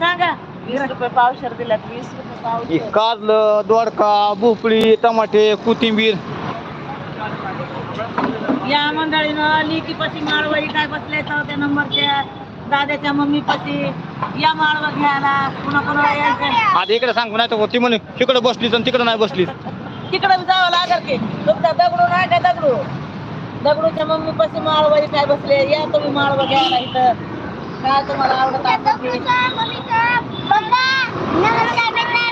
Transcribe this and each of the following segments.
सांगा. वीस रुपये पावशर दिल्यात वीस रुपये पावशर. कारलं दोडका भोपळी टमाटे कोथिंबीर. या मंडळीनं लिकीपाशी माळवाई काय बसले त्या नंबरच्या दादाच्या मम्मी पाशी या माळवा घ्यायला कुणा कुणाला यायचं. आता इकडे सांगू नाही तर ती म्हणे तिकडे बसलीच आणि तिकडे नाही बसलीच तिकडे जावं लागेल की. तुमचा दगडू नाही का दगडू? दगडूच्या मम्मी पाशी माळवाई काय बसले या तुम्ही माळवा घ्यायला इथं. काय तुम्हाला आवडत. गोड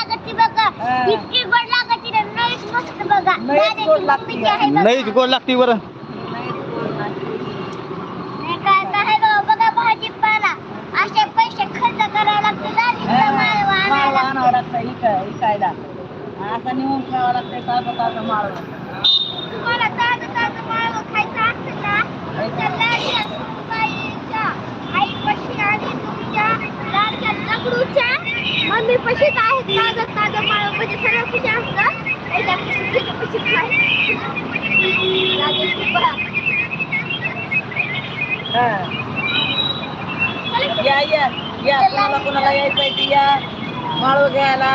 लागती हा. गोड लागती लागती. नाहीच गोड लागते. बरं असे पैसे खर्च करायला लागते आणायला आणावं लागते. लागतं इकाय इकायला असं नेऊन ठेवावं लागतंय ताजं ताजं माळवा तुम्हाला ताजं ताजं माळवं खायचं असेल ना तर लाडक्या सुनबाईच्या आईपाशी आहेत. म्हणजे कुठे नाही. हा. या या. या. कुणाला कुणाला यायचं आहे ते या. माळव घ्यायला.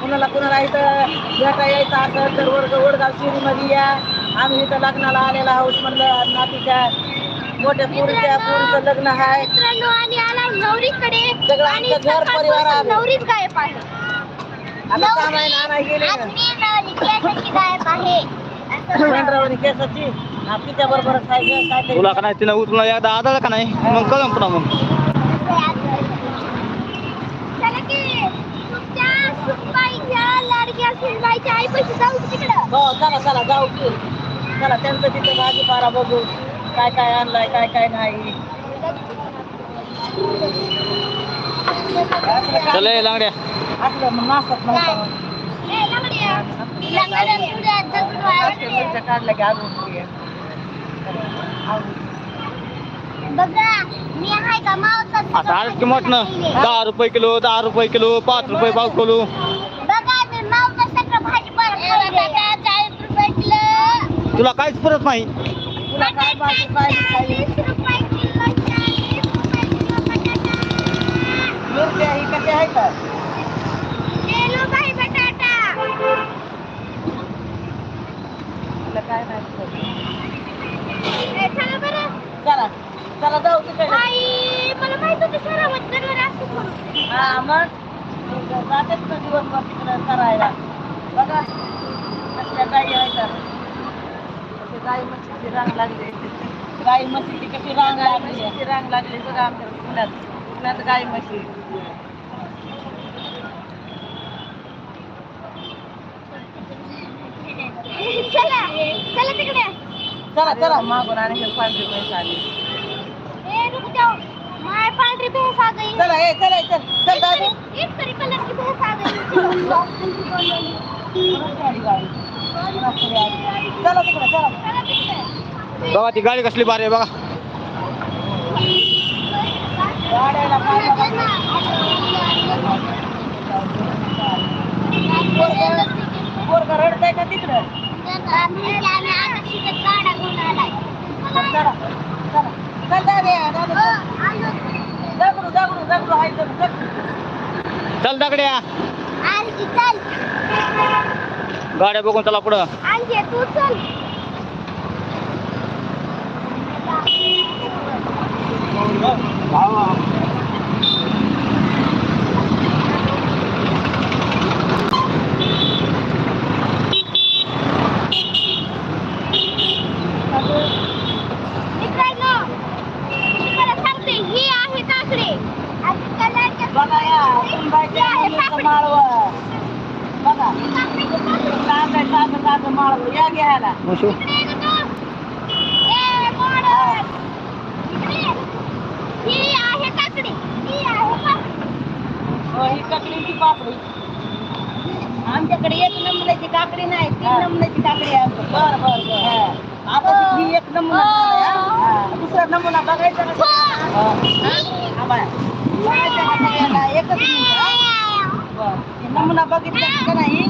कुणाला कुणाला इथं भेटा यायचं असेल तर वडगाव वडगाव शिरीमध्ये या. आम्ही इथं लग्नाला आलेला आहोत म्हणलं नातीच्या मोठ्या पोरीच्या पोरीचं लग्न आहे. मित्रांनो आणि आला नवरीकडे. सगळं आणि आमचं घर सकाळपासून परिवार आलं. नवरीच गायब आहे. आता सामान आणाय गेले. आज मी नवरी केसाची गायब आहे. असं मेंढरावणी केसाची. तिच्या बरोबर काय तुला का नाही तिनं उचलून एकदा आदळ का नाही? मग कळम मग. चला की तुमच्या सुनबाईच्या लाडक्या सुनबाईच्या आईपाशी जाऊ तिकडं. हो चला चला जाऊ की. चला त्यांचं तिथं भाजीपाला बघू. काय काय आणलाय काय काय नाही चल लांगड्या असलं मग नाचत नव्हतं ए, लंगड्या. लंगड्या तुझ्या दगडू आहे. मिरच्या काढल्या की अजून ते. बघा मी आहे का मावसा आता किंमत ना दहा रुपये किलो दहा रुपये किलो पाच रुपये पाव किलो तुला काहीच पुरत नाही तुला काय भाजी पाहिजे काही चाळीस रुपये ही आहे का लेलो बाई बटाटा तुला काय नाही ए, चला बरं चला चला जाऊ तिकडे आई मला माहीत होतं शहरामध्ये जनावर असतात म्हणून. हा मग जातेच ना दिवसभर तिकडे करायला बघा कसल्या गाई आहेत कशी गाई म्हशीची रांग लागली. गाई म्हशीची कशी रांग लागली? रांग लागली बघा आमच्या पुण्यात. पुण्यात गाई म्हशी. चला चला तिकडे. चला चला. मागून आणि हे पांढरे आले. माय पांढरी भैंस आ गई. चला ए चला ए, चल. चल दादू. एक तरी कलर की भैंस आ गई. चला तिकडे चला. चला तिकडे. बघा ती गाडी कसली भारी आहे बघा. चला दगड्या. गाड्या बघून चला पुढं. तू चल मित्रांनो तुम्हाला सांगते ही आहे काकडे आणि कलरच्या बघा या सुनबाईच्या मुलीचं माळवं. या घ्यायला मुशू इकडे ये गं तू. ए, मोडन. इकडे ये. ही आहे काकडी ही आहे काकडी हो, पापडी आमच्याकडे एक नमुन्याची काकडी नाही तीन नमुन्याची काकडी आहे. बरं बरं बरं. आता ही. एक. दुसरा नमुना बघायचा? एकच नमुना बघितला का नाही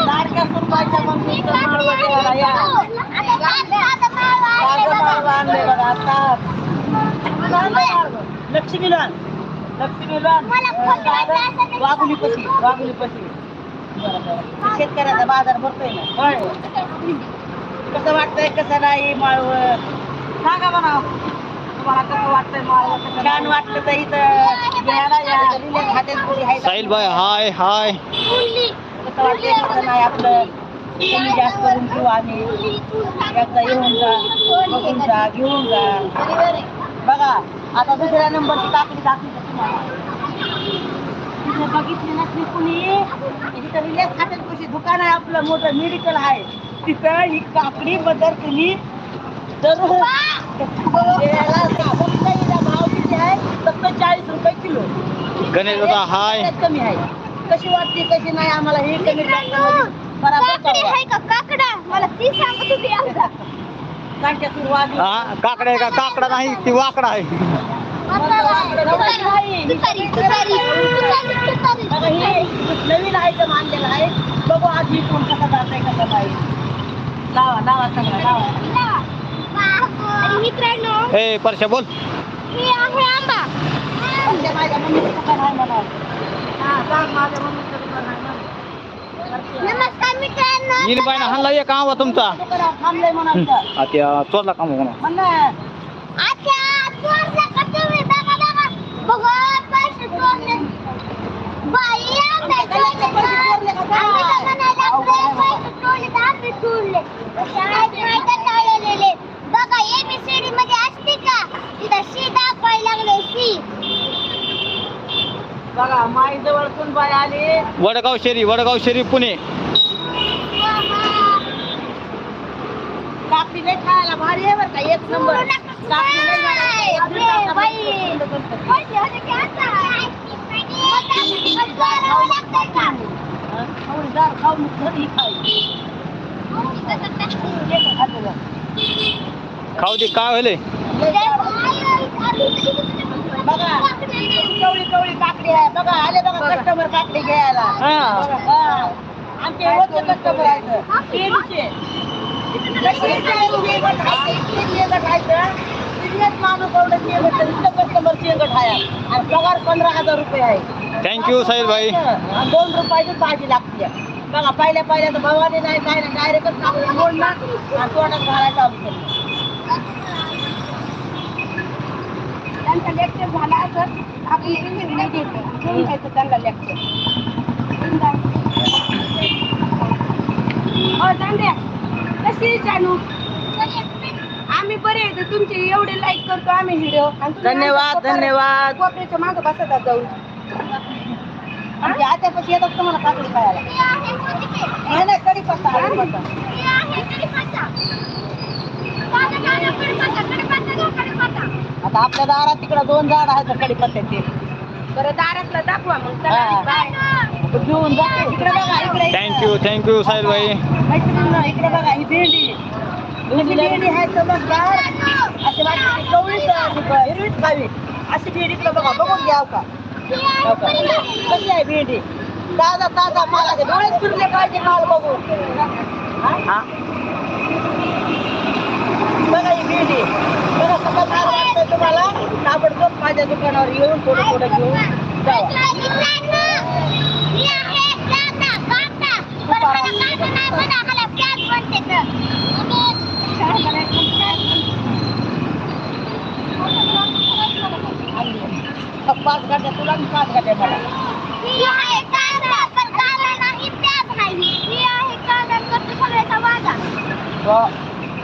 लाडक्या सुनबाईच्या मग तुमचं माळवं देवाला या ताजं माळवं आणलंय बघा आता ताजं माळवं. लक्ष्मीलाल लक्ष्मीलाल मला खोटं वाटायचं नाही. वाघुली पशी वाघुली पशी शेतकऱ्याचा बाजार भरतोय ना. कसं वाटतंय कसं नाही माळवं? सांगा म्हणा तुम्हाला कसं वाटतंय माळवं छान वाटलं तर इथं घ्यायला या. रिलेट खात्यात पुढे आहे साहिल भाई हाय हाय. कसं वाटतंय कसं नाही आपलं कमी जास्त करून घेऊ आम्ही. एकदा येऊन जा बघून जा घेऊन जा. बघा आता दुसऱ्या नंबरची दाखली का तुम्हाला. बघितली नसली कुणी. तिथं रिलेक्स खात्यात कशी दुकान आहे आपलं मोठं मेडिकल आहे. तिथं ही काकडी बदल तुम्ही हिला भाव किती आहे? रुपये किलो. गणेश दादा हाय. कमी आहे. कशी वाटते कशी नाही आम्हाला हे कमी काकडी का? काकडा. मला ती सांगत होती एकदा कांच्या सुरुवात हा काकडा आहे का? काकडा नाही ती वाकडा आहे. हे नवीन आहे बघू आज ही कोण कसा जात आहे कसा नाही. लावा लावा सगळं लावा. आणि मित्रांनो ए परशा बोल. हे आहे आंबा माझ्या मम्मीचं आहे म्हणा. नमस्कार मित्रांनो येईल बाय ना हल्ला एक आवा तुमचा. थांबलंय म्हणायचं आता चोरला काम म्हणा म्हणलं अच्छा चोरला का तुम्ही? बघा बघा बघा पैसे चोरले. बाई आंबे चोरले का? आम्ही तर म्हणायला पैसे चोरले तर आम्ही चोरले. शाळेत नाही का टाळलेले? बघा ABCD मध्ये असते का? तिथं सी दाखवायला लागले सी बघा माई जवळ सुनबाई आली. वडगाव शेरी वडगाव शेरी पुणे. नाही खायला भारी आहे बरं का एक नंबर. बाई? हं? खाऊन जा, खाऊन घरी? खाऊ दे काय होले बघा. कवळी कवळी काकडी आहे? बघा आले बघा कस्टमर काकडी घ्यायला. हा. आमचे कस्टमर आहेत. एवढं कस्टमर शेंगट आहे आणि पगार पंधरा हजार रुपये आहे. साहिल भाई. आणि दोन रुपयाची भाजी लागते. बघा पहिल्या पहिल्या तर भवानी नाही काय नाही डायरेक्टच कापून मोडला आणि तोंडात घालायला चालू केलं त्यांचा लेक्चर झाला तर आपण नाही घेतो घेऊन घ्यायचं त्यांना लेक्चर हो जांड्या कशी जानू? आम्ही बरे आहे तुमचे एवढे लाईक करतो आम्ही व्हिडिओ धन्यवाद धन्यवाद. कोपऱ्याच्या मागं बसत जाऊ आमच्या आत्यापाशी येतात तुम्हाला काकडी खायला. नाही नाही कढीपत्ता कढीपत्ता आता आपल्या दारात तिकडं दोन झाड आहेत कढीपत्त्याचे बरं दारातला दाखवा मग. घेऊन इकडे बघा इकडे. थँक्यू थँक्यू साहिल भाई. मैत्रिणींनो, इकडे बघा ही भेंडी. भेंडी भेंडी आहे समजदार असे वाटते की कवळीच आहे, हिरवीच खावी अशी भेंडी इकडे बघा बघून घ्याव का? हो का? कशी आहे भेंडी? ताजा ताजा माल आहे. डोळे फिरले पाहिजे माल बघून. हा? बघा ही भेंडी. बघा कसं माल वाटतंय तुम्हाला? ताबडतोब माझ्या दुकानावर येऊन थोडं थोडं घेऊन जावा. पाच गाड्या तुला आणि पाच गाड्या मला. हो.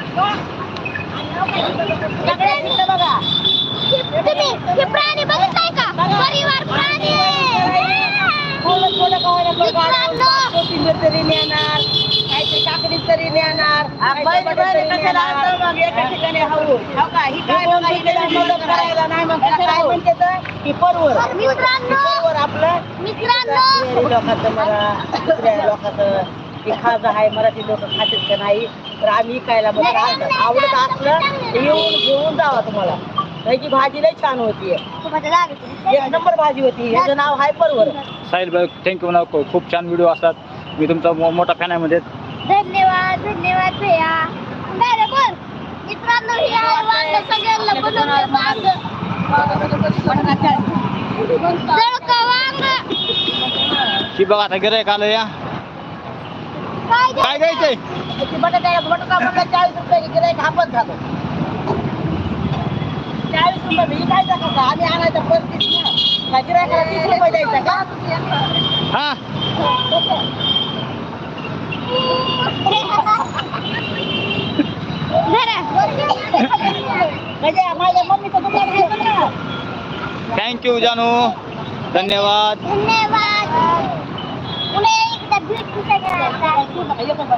सगळे तिथं बघा तुम्ही हे प्राणी का? परिवार प्राणी तरी नेणार काहीतरी काकडी तरी नेणार. एका ठिकाणी हो का? ही काय करायला नाही मग काय म्हणते तर? ही परवर. आपलं. मित्रांनो. शहरी लोकांचं म्हणा दुसऱ्या लोकांचं हे खाजं आहे मराठी लोक खातात का नाही? तर आम्ही खायला मग आवडत असलं तर येऊन घेऊन जावा तुम्हाला. त्याची भाजी लई छान होती एक नंबर भाजी होती. ह्याचं नाव आहे परवर साहिल भाई थँक्यू म्हणा खूप छान व्हिडिओ असतात. मी तुमचा मो- मोठा फॅन आहे म्हणजे धन्यवाद धन्यवाद भैया काय रे बोल. मित्रांनो हे आहे वांग. सगळ्यांना बनवलंय वांग. जळका वांग. ही बघा आता गिरायक आलं या काय काय घ्यायचंय बटाटा बटाटा म्हणला चाळीस रुपये गिरायक हापत झालं. चाळीस रुपये मी काय टाका का? आम्ही आणायचं ना का गिरायकाला तीस रुपये द्यायचा का? हा. धरा म्हणजे माझ्या मम्मीचं दुकान घेतो ना. थँक्यू जानू. धन्यवाद. धन्यवाद पुढे एकदा भेटू सगळ्यांना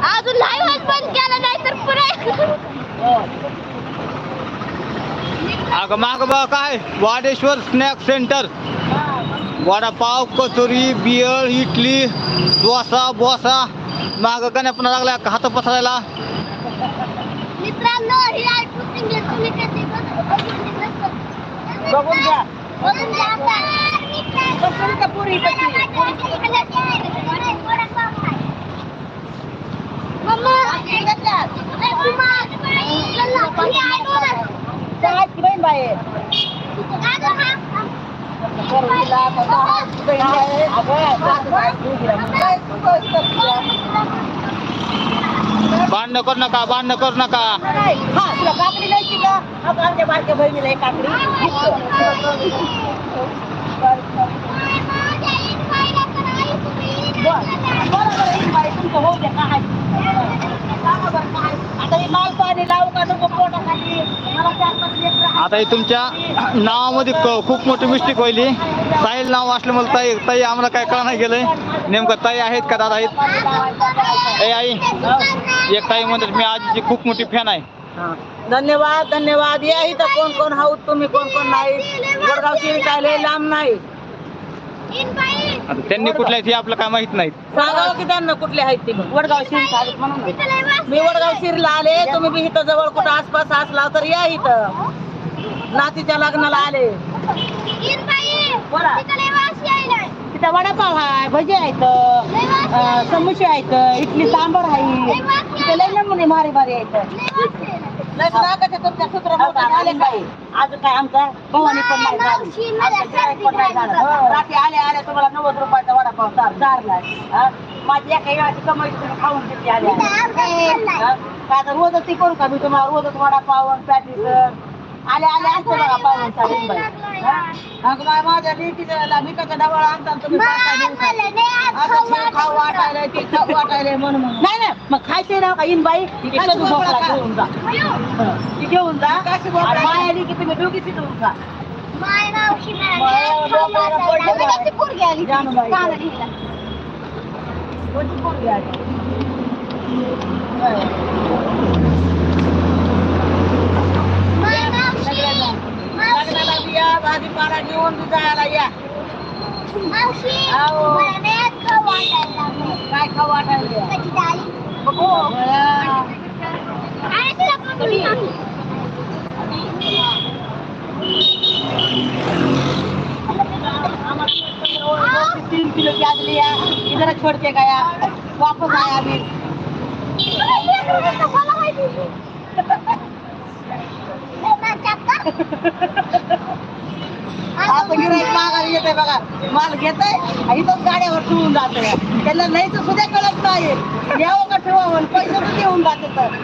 अजून लाईव्ह बंद केला नाही तर पुढे. अगं माग बघ काय Wadeshwar snack centre. Vada pav kachori beer idli dosa बोसा. माग गण्या पुन्हा लागला हात पसरायला? मित्रांनो ही तुम्ही कधी. बघून घ्या. बघून घ्या का हा. नका भांडणं करू नका नाही. काकडी द्यायची का आमच्या बारक्या बहिणीला काकडी बरं बरं होऊ काय सांगा बरं काय आता हे पाणी लावू का नको मला चार पाच लेकरं आता हे तुमच्या नावामध्ये क- खूप मोठी मिस्टेक व्हायली. ताईल नाव असल्यामुळे ताई ताई आम्हाला काय कळणार गेलंय. नेमकं ताई आहेत का दादा आहेत? ए आई. एक ताई म्हणतात मी आजीची खूप मोठी फॅन आहे. हा. धन्यवाद धन्यवाद. या इथं कोण कोण आहोत? तुम्ही कोण कोण नाही? वडगाव शिरकायला लांब नाही. आता त्यांनी कुठल्या आहेत हे आपलं काय माहीत नाही सांगावं की त्यांना कुठले आहेत ते वडगाव शिर म्हणून. मी वडगाव शिरला आले तुम्ही बी इथं जवळ कुठं आसपास असला तर या इथं. नातीच्या लग्नाला आले. बोला. तिथं वडापाव आहे भजी आहेत अं, समोसे आहेत इडली सांबर आहे तिथं लय नमुने भारी भारी आहेत. आज काय आमचा भवानी पण नाही झाली. आमचं गिऱ्हाईक पण नाही झालं. रात्री आल्या आल्या तुम्हाला नव्वद रुपयाचा वडापाव चार चारला हा? माझी एका वेळाची कमाई तुम्ही खाऊन घेतली आल्या हा? काय आता रोजच ती करू का मी तुम्हाला? रोजच वडापाव पॅटीस आल्या आल्या असते बघा पाहून चालून बाई. हा? अगं माझ्या लेकीला मिठाचा डबा आणता आणि तुम्ही. असं खाऊ वाटायला ते खाऊ वाटायला म्हणून. नाही नाही मग खायचे ना का? इन बाई इकडे भोपळा घेऊन जा. ती घेऊन जा. माया आली की तुम्ही दोघी तिथून जा. जानूबाई. कोणती पोरगी आली? होय. लग्नाला बी या. भाजीपाला घेऊन बी जायला या काय खाऊ. तीन किलो लिया इधर छोड़ के गया वापस आया अभी आता गिराईक मागायला येते बघा. माल गाड्यावर ठेवून जाते त्याला नाही तर सुद्धा कळत नाही यावं का ठेवावं? पैसे पण देऊन जाते तर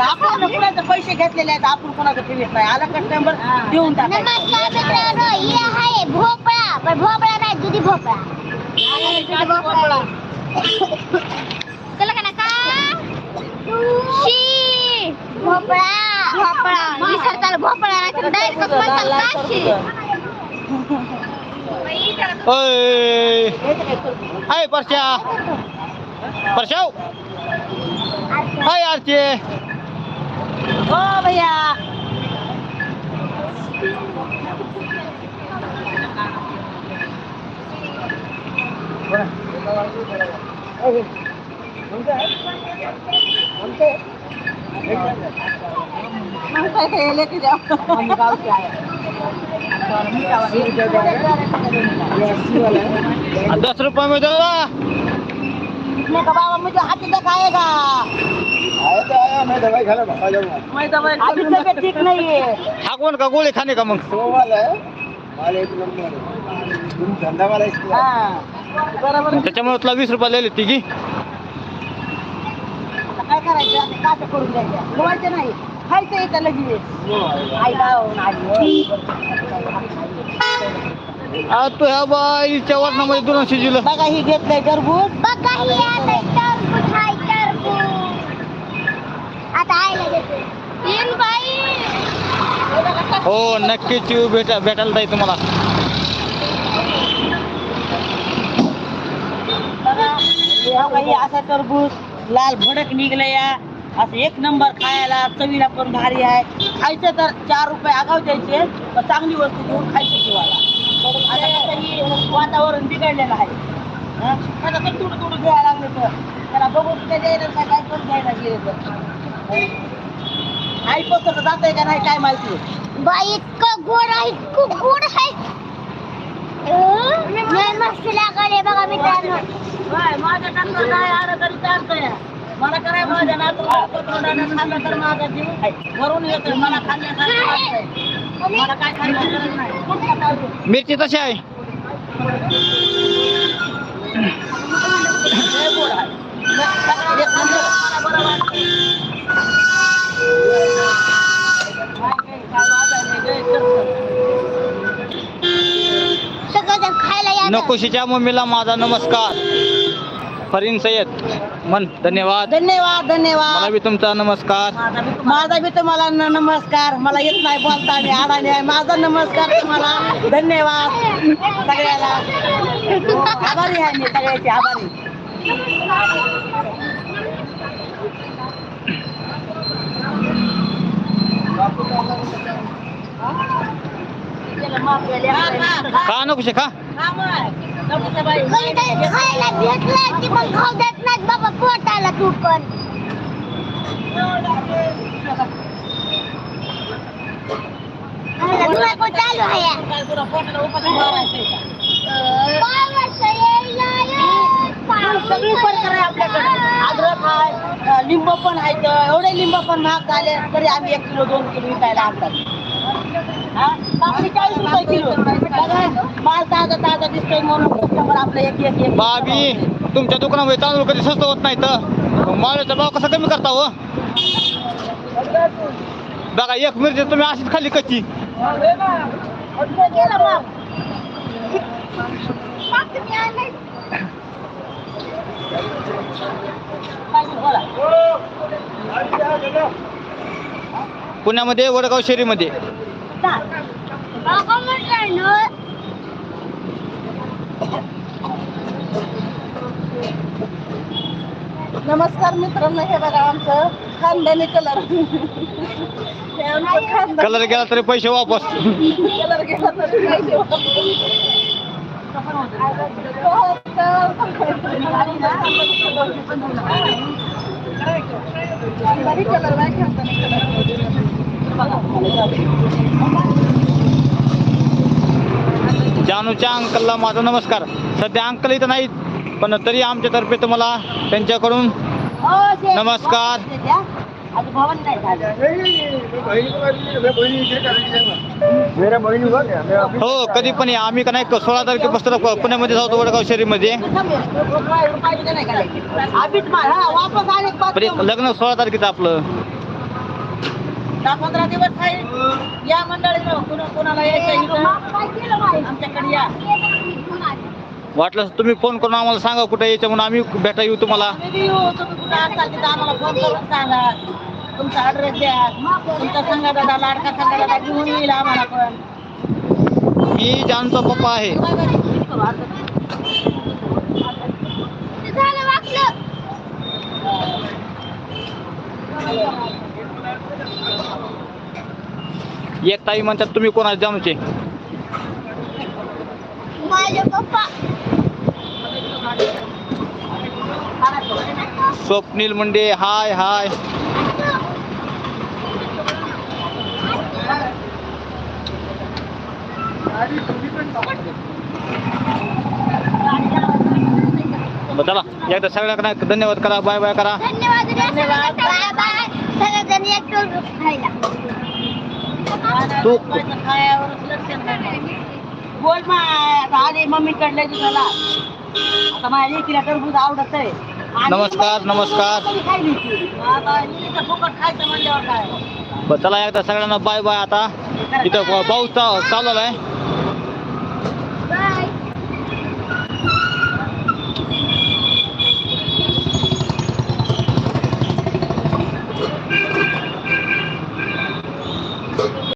आपण कुणाचे पैसे घेतलेले आहेत आपण कोणाचं ठेवीत नाही. आला कस्टमर देऊन टाकायचं नमस्कार मित्रांनो हे आहे भोपळा. पण भोपळा नाही दुधी भोपळा. का भोपळा. भोपळा विसरताल भोपळा नाही तर डायरेक्ट म्हणताल काशी ओय हाय परश्या परशाव हाय आरचे हो भैया लेके जाओ हम गाँव से आए दस रुपये में दे देखने का बाबा मुझे हाथी दिखाएगा अभी तबीयत ठीक नहीं है। हा कोण का गोळी खाणे का मग। हाँ। बरोबर। त्याच्यामुळे तुला वीस रुपये लिहिले तिघी आता काय करायचं आता काय करून द्यायचं बोलायचं नाही। खायचं येतं लगेच? आज तू ह्या बाईच्या वरणामध्ये दोन शिजवलं. बघा ही घेतलंय टरबूज. बघा ही आलंय टरबूज हाय टरबूज. आता आयला देते. तीन बाई. हो नक्कीच येऊ भेटा भेटायला जाईल तुम्हाला. बघा हे काही असं टरबूज. लाल भडक निघलं या असं एक नंबर खायला चवीला पण भारी आहे. खायचं तर चार रुपये आगाव द्यायचे पण चांगली वस्तू घेऊन खायची शिवाला आता वातावरण बिघडलेलं आहे. हं? आता तर थोडं थोडं घ्यायला लागले तर. त्याला बघून काय द्यायला काय काय पण घ्यायला गेले तर. आई पसरत जात आहे का नाही काय माहिती? बाई इतकं गोड आहे इतकं गोड आहे. मस्त लागले बघा मित्रांनो. माझ्या टाकलं काय आलं तरी चालतंय. मला कराय माझ्या खाल्लं तर माझा जीव येतोय. मला खाल्ल्यासारखं मला काय खायला गरज नाही. मिरची तशी आहे. काय काय काय नकोशीच्या मम्मीला माझा नमस्कार. फरीन सय्यद मन धन्यवाद. धन्यवाद मला धन्यवाद बी तुमचा नमस्कार. माझा बी तुम्हाला न- नमस्कार. मला येत नाही बोलता मी अडाणी आहे. माझा नमस्कार तुम्हाला. धन्यवाद. सगळ्याला. आभारी आहे मी सगळ्याची आभारी. खा नकोशी खा. खायला भेटलं की मग खाऊ देत नाहीत बाबा पोटाला तू पण तुला कोण चालू आहे पावस यायला ये, पावस सगळी प्रकार आहे आपल्याकडे अद्रक आहे लिंब पण आहेत एवढे लिंब पण महाग झाले तरी आम्ही एक किलो दोन किलो विकायला आणतात काकडी चाळीस रुपये किलो. बघा माल ताजा ताजा दिसतोय म्हणून कस्टमर आपलं एक एक एक. बाबी तुमच्या दुकानामध्ये तांदूळ कधी स्वस्त होत नाही तर माळ्याचा भाव कसा कमी करता हो? बघा एक मिरची तुम्ही अशीच खाल्ली कच्ची गेला पुण्यामध्ये वडगाव शहरीमध्ये. ना नमस्कार मित्रांनो हे बघा आमचं खानदानी कलर. हे आमचं खानदानी कलर गेला तरी पैसे वापस. कलर गेला तरी पाहिजे खानदानी कलर नाही खानदानी जानूच्या अंकलला माझा नमस्कार. सध्या अंकल इथं नाहीत पण तरी आमच्यातर्फे तुम्हाला त्यांच्याकडून नमस्कार. हो कधी पण या. आम्ही का नाही सोळा तारखेपासून पुण्यामध्ये जातो वडगाव शहरीमध्ये. लग्न सोळा तारखेचं आपलं. दहा पंधरा दिवस आहे. या मंडळीनं कुणा कुणाला यायचं इथं? आमच्याकडे या. वाटलं तुम्ही फोन करून आम्हाला सांगा कुठे यायचं म्हणून. आम्ही भेटा येऊ तुम्हाला. आम्ही बी येऊ. तुम्ही कुठं असाल तिथं आम्हाला फोन करून सांगा. तुमचा द्या. तुमचा संघा दादा लाडका संघा दादा घेऊन येईल आम्हाला पण. मी जानचा पप्पा आहे. झालं वाटलं. एक ताई म्हणतात तुम्ही कोणा जानूचे माझे पप्पा. स्वप्नील मुंडे हाय हाय. चला एकदा सगळ्यांना धन्यवाद करा बाय बाय करा. धन्यवाद धन्यवाद बाय बाय. सगळेजण एक खायला. तू- खायावरच लक्ष नाही. बोल आता आली मम्मी कडले तुला आता माझ्या लेकीला टरबूज आवडत आहे. नमस्कार, नमस्कार. चला एकदा सगळ्यांना बाय बाय आता इथं पाऊस चालू आहे.